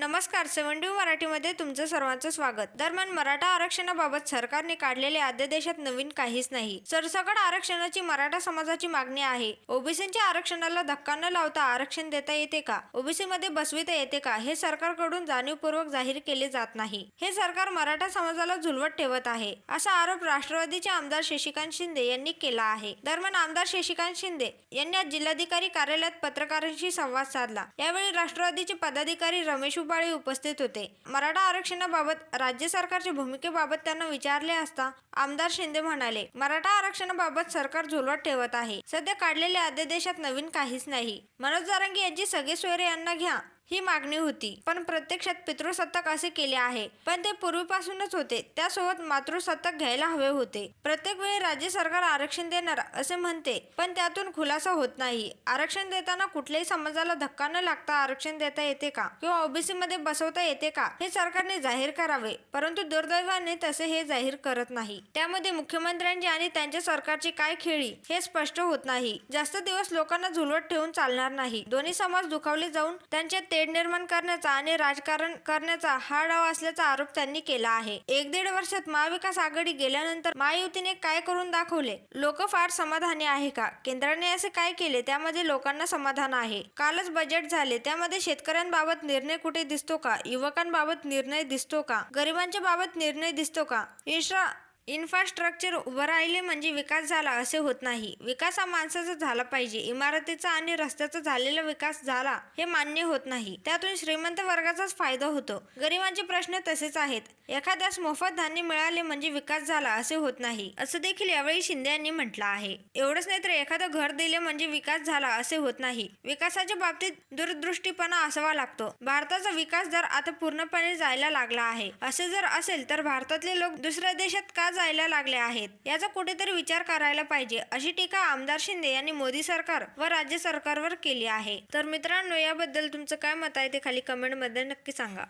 नमस्कार सेवन ड्यू मराठीमध्ये तुमचं सर्वांचं स्वागत. दरम्यान मराठा आरक्षणाबाबत सरकारने काढलेल्या अध्यादेशात नवीन काहीच नाही. सरसकट आरक्षणाची मराठा समाजाची मागणी आहे. ओबीसीच्या आरक्षणाला धक्का न लावता आरक्षण देता येते का? ओबीसी मध्ये बसविता येते का? हे सरकारकडून जाणीवपूर्वक जाहीर केले जात नाही. हे सरकार मराठा समाजाला झुलवत ठेवत आहे असा आरोप राष्ट्रवादीचे आमदार शशिकांत शिंदे यांनी केला आहे. दरम्यान आमदार शशिकांत शिंदे यांनी आज जिल्हाधिकारी कार्यालयात पत्रकारांशी संवाद साधला. यावेळी राष्ट्रवादीचे पदाधिकारी रमेश उबाळे उपस्थित होते. मराठा आरक्षणाबाबत राज्य सरकारच्या भूमिकेबाबत त्यांना विचारले असता आमदार शिंदे म्हणाले मराठा आरक्षणाबाबत सरकार झोलवत ठेवत आहे. सध्या काढलेल्या अध्यादेशात नवीन काहीच नाही. मनोज जारंगी यांची सगळे सोयरे यांना घ्या. ही मागणी होती. पण प्रत्यक्षात पितृसत्ताक असे केले आहे. पण ते पूर्वीपासूनच होते. त्यासोबत मातृसत्ताक घ्यायला हवे होते. प्रत्येक वेळी राज्य सरकार आरक्षण देणार असे म्हणते. पण त्यातून खुलासा होत नाही. आरक्षण देताना कुठल्याही समाजाला धक्का न लागता आरक्षण देता येते का? किंवा ओबीसी मध्ये बसवता येते का? हे सरकारने जाहीर करावे. परंतु दुर्दैवाने तसे हे जाहीर करत नाही. त्यामध्ये मुख्यमंत्र्यांची आणि त्यांच्या सरकारची काय खेळी? हे स्पष्ट होत नाही. जास्त दिवस लोकांना झुलवत ठेवून चालणार नाही. दोन्ही समाज दुखावले जाऊन त्यांच्या तेढ निर्माण करण्याचा आणि राजकारण करण्याचा हा डाव असल्याचा आरोप त्यांनी केला आहे. एक दीड वर्षात महाविकास आघाडी गेल्यानंतर महायुतीने काय करून दाखवले? लोक फार समाधानी आहे का? केंद्राने असे काय केले? त्यामध्ये लोकांना समाधान आहे. कालच बजेट झाले. त्यामध्ये शेतकऱ्यांबाबत निर्णय कुठे दिसतो का? युवकांबाबत निर्णय दिसतो का? गरिबांच्या बाबत निर्णय दिसतो का? इन्फ्रा इन्फ्रास्ट्रक्चर उभं राहिले म्हणजे विकास झाला असे होत नाही. विकास हा माणसाचा झाला पाहिजे. इमारतीचा आणि रस्त्याचा झालेला विकास झाला हे मान्य होत नाही. त्यातून श्रीमंत वर्गाचाच फायदा होतो. गरिबांचे प्रश्न तसेच आहेत. एखाद्यास मोफत धान्य मिळाले म्हणजे विकास झाला असे होत नाही असं देखील यावेळी शिंदे यांनी म्हटलं आहे. एवढंच नाही तर एखादं घर दिले म्हणजे विकास झाला असे होत नाही. विकासाच्या बाबतीत दूरदृष्टीपणा असावा लागतो. भारताचा विकास दर आता पूर्णपणे जायला लागला आहे. असे जर असेल तर भारतातले लोक दुसऱ्या देशात का जायला लागले आहेत. याचा कुठेतरी विचार करायला पाहिजे अशी टीका आमदार शिंदे यांनी मोदी सरकार व राज्य सरकारवर केली आहे. तर मित्रांनो याबद्दल तुमचं काय मत आहे ते खाली कमेंटमध्ये नक्की सांगा.